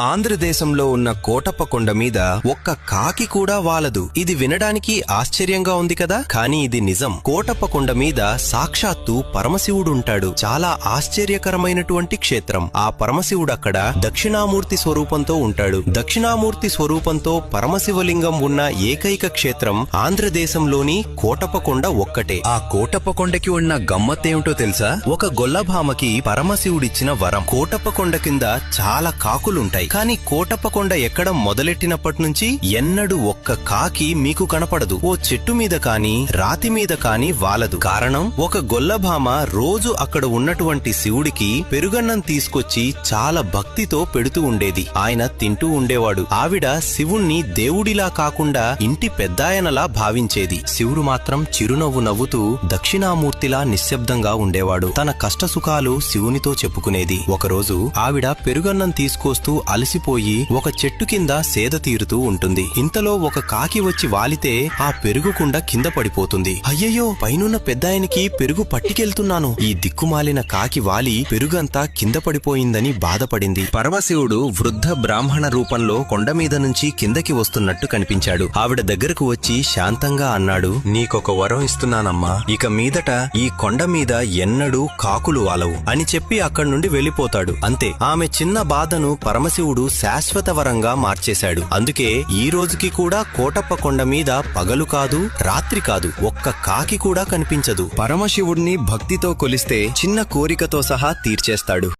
ఆంధ్రదేశంలో ఉన్న కోటప్ప కొండ మీద ఒక్క కాకి కూడా వాలదు. ఇది వినడానికి ఆశ్చర్యంగా ఉంది కదా? కానీ ఇది నిజం. కోటప్ప కొండ మీద సాక్షాత్తు పరమశివుడు ఉంటాడు చాలా ఆశ్చర్యకరమైనటువంటి క్షేత్రం. ఆ పరమశివుడు అక్కడ దక్షిణామూర్తి స్వరూపంతో ఉంటాడు. దక్షిణామూర్తి స్వరూపంతో పరమశివలింగం ఉన్న ఏకైక క్షేత్రం ఆంధ్రదేశంలోని కోటప్ప కొండ ఒక్కటే. ఆ కోటప్ప కొండకి ఉన్న గమ్మత్తేమిటో తెలుసా? ఒక గొల్లభామకి పరమశివుడిచ్చిన వరం. కోటప్ప కొండ కింద చాలా కాకులుంటాయి. కానీ కోటప్ప కొండ ఎక్కడం మొదలెట్టినప్పటి నుంచి ఎన్నడూ ఒక్క కాకి మీకు కనపడదు. ఓ చెట్టు మీద కాని రాతి మీద కాని వాలదు. కారణం ఒక గొల్లభామ రోజు అక్కడ ఉన్నటువంటి శివుడికి పెరుగన్నం తీసుకొచ్చి చాలా భక్తితో పెడుతూ ఉండేది. ఆయన తింటూ ఉండేవాడు. ఆవిడ శివుణ్ణి దేవుడిలా కాకుండా ఇంటి పెద్దాయనలా భావించేది. శివుడు మాత్రం చిరునవ్వు నవ్వుతూ దక్షిణామూర్తిలా నిశ్శబ్దంగా ఉండేవాడు. తన కష్టసుఖాలు శివునితో చెప్పుకునేది. ఒకరోజు ఆవిడ పెరుగన్నం తీసుకొస్తూ అలసిపోయి ఒక చెట్టు కింద సేద తీరుతూ ఉంటుంది. ఇంతలో ఒక కాకి వచ్చి వాలితే ఆ పెరుగుకుండ కింద పడిపోతుంది. అయ్యయ్యో పైనున్న పెద్దాయనికి పెరుగు పట్టికెళ్తున్నాను. ఈ దిక్కుమాలిన కాకి వాలి పెరుగంతా కింద పడిపోయిందని బాధపడింది. పరమశివుడు వృద్ధ బ్రాహ్మణ రూపంలో కొండ మీద నుంచి కిందకి వస్తున్నట్టు కనిపించాడు. ఆవిడ దగ్గరకు వచ్చి శాంతంగా అన్నాడు నీకొక వరం ఇస్తున్నానమ్మా. ఇక మీదట ఈ కొండ మీద ఎన్నడూ కాకులు వాలవు అని చెప్పి అక్కడి నుండి వెళ్ళిపోతాడు. అంతే. ఆమె చిన్న బాధను పరమశివుడు శాశ్వత వరంగా మార్చేశాడు. అందుకే ఈ రోజుకి కూడా కోటప్ప కొండ మీద పగలు కాదు రాత్రి కాదు ఒక్క కాకి కూడా కనిపించదు. పరమశివుడిని భక్తితో కొలిస్తే చిన్న కోరికతో సహా తీర్చేస్తాడు.